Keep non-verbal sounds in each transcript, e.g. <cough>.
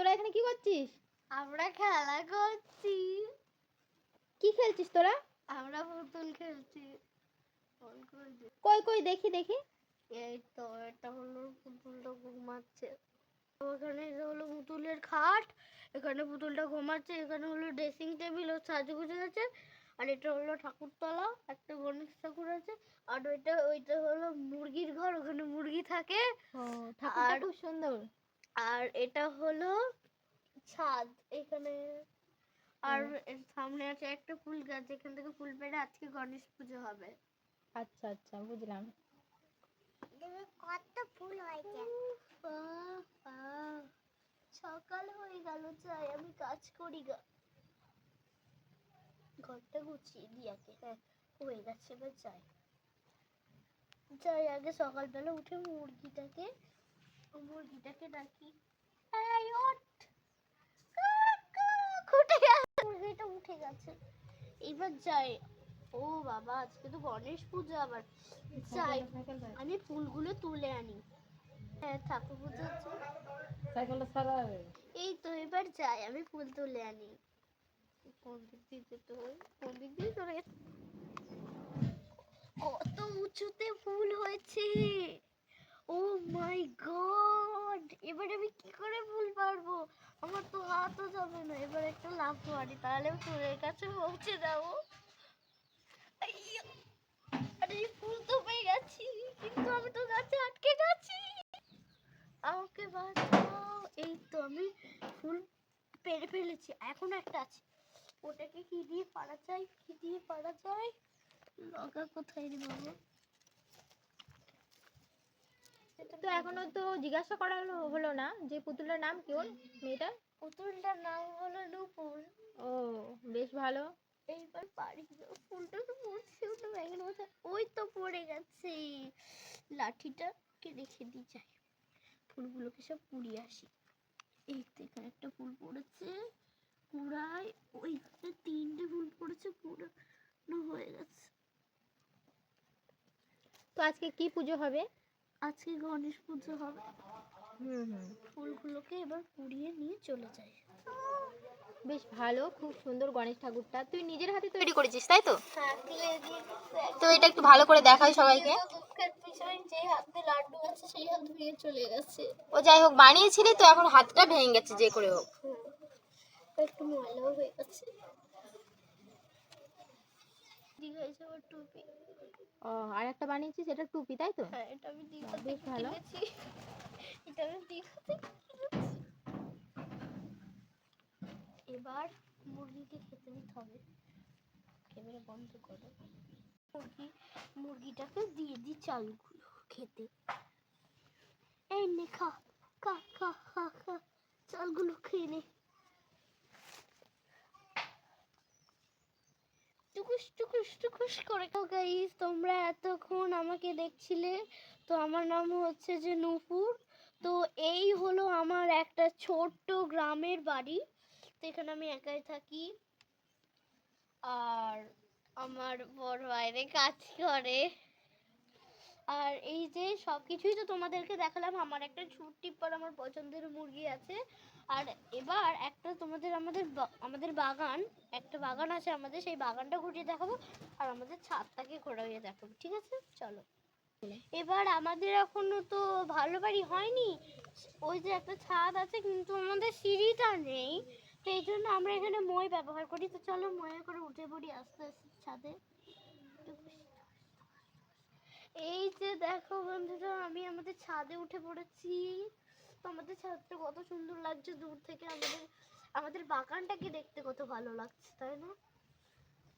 তোরা এখানে কি করছিস? আমরা খেলা করছি। কি খেলছিস তোরা? আমরা পুতুল খেলছি। কই কই দেখি দেখি। এই তো এটা হলো পুতুলটা ঘুমাচ্ছে। ওখানে এটা হলো পুতুলের খাট এখানে পুতুলটা ঘুমাচ্ছে এখানে হলো ড্রেসিং টেবিল ও সাজুগুজু আছে আর এটা হলো ঠাকুরতলা একটা গণেশ ঠাকুর আছে আর ওইটা ওইটা হলো মুরগির ঘর ওখানে মুরগি থাকে। আর- খুব সুন্দর। আর এটা হলো ছাদ এখানে। আর সামনে আছে একটা ফুল গাছ যেখান থেকে ফুল পেড়ে আজকে গণেশ পুজো হবে। আচ্ছা আচ্ছা বুঝলাম। কত ফুল হয়েছে। সকাল হয়ে গেল চাই আমি কাজ করি গা। ঘরটা গুছিয়ে দিই আগে হ্যাঁ হয়ে গেছে এবার যাই। যাই আগে সকালবেলা উঠে মুরগিটাকে মুরগিটাকে ডাকি এই ওঠ। কক, কক, উঠে গেছে মুরগিটা উঠে গেছে। এবার যাই। ও বাবা আজকে তো গণেশ পুজো আবার। যাই আমি ফুলগুলো তুলে আনি। হ্যাঁ ঠাকুর পুজো এই তো এবার যাই আমি ফুল তুলে আনি। কোন দিক দিয়ে যেতে হয় কোন দিক দিয়ে চলে কত উঁচুতে ফুল হয়েছে। Oh my god! এবার আমি কি করে ফুল পারব? আমার তো হাতও যাবে না। এবার একটা লাভ মারি, তাহলে ফুলের কাছে পৌঁছে যাব! আরে ফুল তো পেয়ে গেছি, কিন্তু আমি তো গাছে আটকে গেছি। আমাকে বাঁচাও। এই তো আমি ফুল পেরে ফেলেছি। এখন একটা আছে। ওটাকে কি দিয়ে পারা যায়? কি দিয়ে পারা যায়? লগা কোথায় রে বাবা? তো এখনও তো জিজ্ঞাসা করা হলো হলো না যে পুতুলের নাম কি ওর মেয়েটার? পুতুলটার নাম হলো নুপুর। ও বেশ ভালো। এইবার পারি। ফুলটা তো পড়ছে ওটা ব্যাগের মধ্যে ওই তো পড়ে গেছে। লাঠিটাকে রেখে দিই যাই। ফুলগুলোকে সব পুড়িয়ে আসি। এই তো এখানে একটা ফুল পড়েছে। পুরাই ওইখানে তিনটে ফুল পড়েছে পুরানো হয়ে গেছে। তো আজকে কি পুজো হবে? আজকে গণেশ পুজো হবে। হুম হুম। ফুলগুলোকে এবার পুড়িয়ে নিয়ে চলে যাই। বেশ ভালো খুব সুন্দর গণেশ ঠাকুরটা। তুই নিজের হাতে তৈরি করেছিস তাই তো? দিয়ে তো এটা একটু ভালো করে দেখাই সবাইকে। দুঃখের বিষয় যে হাতে লাড্ডু আছে সেই হাত ভেঙে চলে গেছে। ও যাই হোক বানিয়েছিলি তো এখন হাতটা ভেঙে গেছে যে করে হোক। একটু ময়লাও হয়ে গেছে। দীঘায় যাওয়ার টুপি। ও আর একটা বানিয়েছিস? এটা টুপি তাই তো? হ্যাঁ এটা আমি দীঘা বেশ থেকে ভালো। কিনেছি। এটা আমি দীঘা থেকে এবার মুরগিকে খেতে দিতে হবে। ক্যামেরা বন্ধ করো। মুরগি মুরগিটাকে দিয়ে দিই চালগুলো খেতে। এই নে খা খা খা খা খা চালগুলো খেয়ে নে। টুকুস টুকুস টুকুস করে। গাইস তোমরা এতক্ষণ আমাকে দেখছিলে। তো আমার নাম হচ্ছে যে নূপুর। তো এই হলো আমার একটা ছোট্ট গ্রামের বাড়ি। তো এখানে আমি একাই থাকি। আর আমার বড় বাইরে কাজ করে। আর এই যে সব কিছুই তো তোমাদেরকে দেখালাম। আমার একটা ছুট টিপ্পার, আমার পছন্দের মুরগি আছে। আর এবার একটা তোমাদের আমাদের আমাদের বাগান, একটা বাগান আছে আমাদের, সেই বাগানটা ঘুরিয়ে দেখাবো আর আমাদের ছাদটাকে ঘোরাইয়ে দেখাবো, ঠিক আছে? চলো। এবার আমাদের এখনও তো ভালো বাড়ি হয়নি। ওই যে একটা ছাদ আছে, কিন্তু আমাদের সিঁড়িটা নেই। সেই জন্য আমরা এখানে মই ব্যবহার করি। তো চলো ময়ে করে উঠে পড়ি আস্তে আস্তে ছাদে। এই যে দেখো বন্ধুরা, আমি আমাদের ছাদে উঠে পড়েছি। তো আমাদের ছাদটা কত সুন্দর লাগছে দূর থেকে। আমাদের আমাদের বাগানটাকে দেখতে কত ভালো লাগছে, তাই না?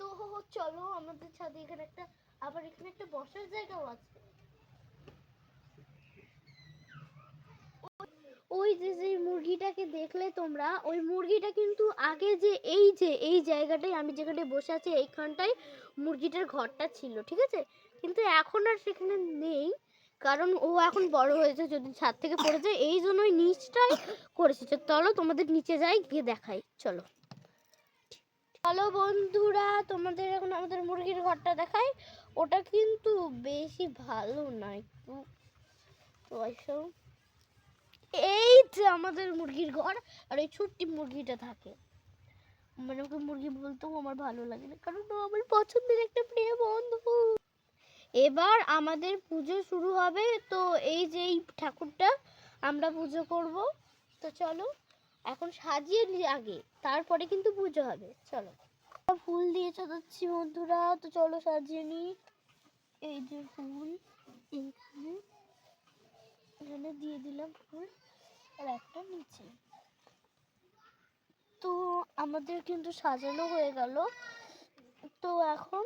তো চলো, আমাদের ছাদে এখানে একটা, আবার এখানে একটা বসার জায়গাও আছে। ওই যে যে মুরগিটাকে দেখলে তোমরা, ওই মুরগিটা কিন্তু আগে যে এই যে, এই জায়গাটায় আমি যেখানে বসে আছি, এইখানটায় মুরগিটার ঘরটা ছিল, ঠিক আছে? কিন্তু এখন আর সেখানে নেই। কারণ ও এখন বড় হয়েছে, যদি ছাদ থেকে পড়ে যায়, এই জন্যই নিচটাই করেছে। চলো তোমাদের নিচে যাই, গিয়ে দেখাই। চলো। চলো বন্ধুরা, তোমাদের এখন আমাদের মুরগির ঘরটা দেখাই। ওটা কিন্তু বেশি ভালো না, একটু তো এই যে আমাদের মুরগির ঘর, আর এই ছোট্ট মুরগিটা থাকে। মানে ওকে মুরগি বলতেও আমার ভালো লাগে না, কারণ ও আমার পছন্দের একটা প্রিয় বন্ধু। এবার আমাদের পুজো শুরু হবে। তো এই যে এই ঠাকুরটা আমরা পুজো করব। তো চলো, এখন সাজিয়ে নিই আগে, তারপরে কিন্তু পুজো হবে। চলো। ফুল দিয়ে সাজাচ্ছি বন্ধুরা, তো চলো সাজিয়ে নিই। এই যে ফুল, এইখানে। এখানে দিয়ে দিলাম ফুল, আর একটা নিচে। তো আমাদের কিন্তু সাজানো হয়ে গেল। তো এখন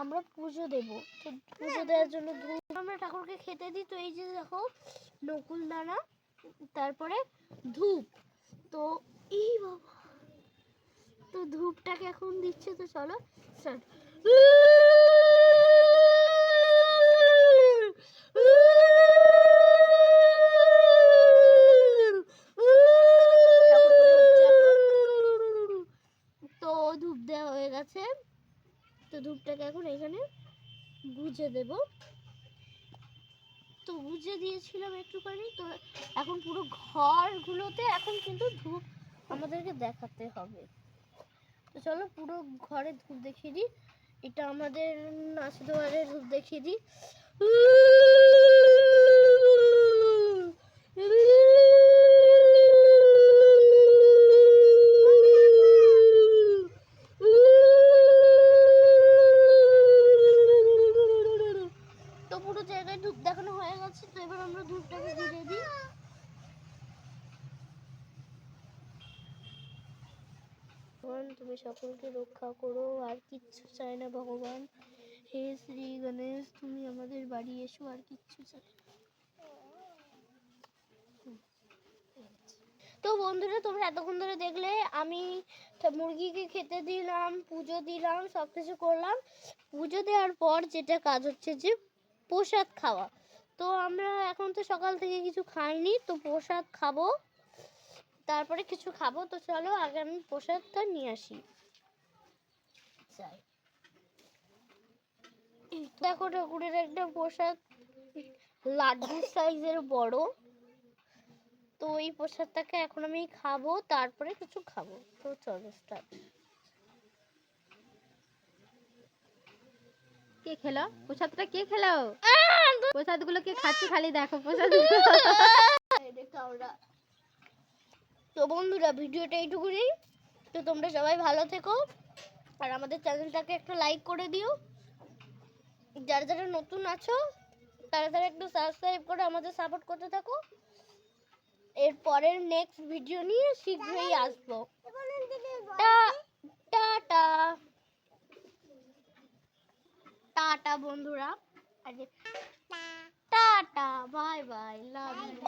আমরা পুজো দেব। তো পুজো দেওয়ার জন্য ধূপ আমরা ঠাকুরকে খেতে দিই। তো এই যে দেখো, নকুল দানা, তারপরে ধূপ। তো এই বাবা, তো ধূপটাকে এখন দিচ্ছে, তো চলো স্টার্ট তো ধূপ দেওয়া হয়ে গেছে তো ধূপটাকে এখন এখানে গুজে দেব। তো গুজে দিয়েছিলাম একটুখানি। তো এখন পুরো ঘরগুলোতে এখন কিন্তু ধূপ আমাদেরকে দেখাতে হবে। তো চলো পুরো ঘরে ধূপ দেখিয়ে দিই। এটা আমাদের নাচ দোয়ারে ধূপ দেখিয়ে দিই। ধূপটাকে দিয়ে দিই ভগবান, তুমি সকলকে রক্ষা করো, আর কিচ্ছু চাই না ভগবান। হে শ্রী গণেশ, তুমি আমাদের বাড়ি এসো, আর কিচ্ছু চাই। তো বন্ধুরা, তোমরা এতক্ষণ ধরে দেখলে, আমি মুরগিকে খেতে দিলাম, পুজো দিলাম সব কিছু করলাম। পুজো দেওয়ার পর যেটা কাজ হচ্ছে যে প্রসাদ খাওয়া। তো আমরা এখন তো সকাল থেকে কিছু খাইনি তো প্রসাদ খাব। তারপরে কিছু খাব তো চলো আগে আমি প্রসাদটা নিয়ে আসি। দেখো ঠাকুরের একটা প্রসাদ লাড্ডু সাইজের বড়। তো এই প্রসাদটাকে এখন আমি খাব তারপরে কিছু খাব। তো চলো স্টার্ট কে খেলো? প্রসাদটা কে খেলো? প্রসাদগুলো কে খাচ্ছে <laughs> খালি দেখো প্রসাদ। তো বন্ধুরা ভিডিওটা এইটুকুনি। তো তোমরা সবাই ভালো থেকো। আর আমাদের চ্যানেলটাকে একটা লাইক করে দিও। যারা যারা নতুন আছো তারা তারা একটু সাবস্ক্রাইব করে আমাদের সাপোর্ট করতে থাকো। এর পরের নেক্সট ভিডিও নিয়ে শীঘ্রই আসব। টা- টাটা টাটা বন্ধুরা। আরে টাটা বাই বাই লাভ ইউ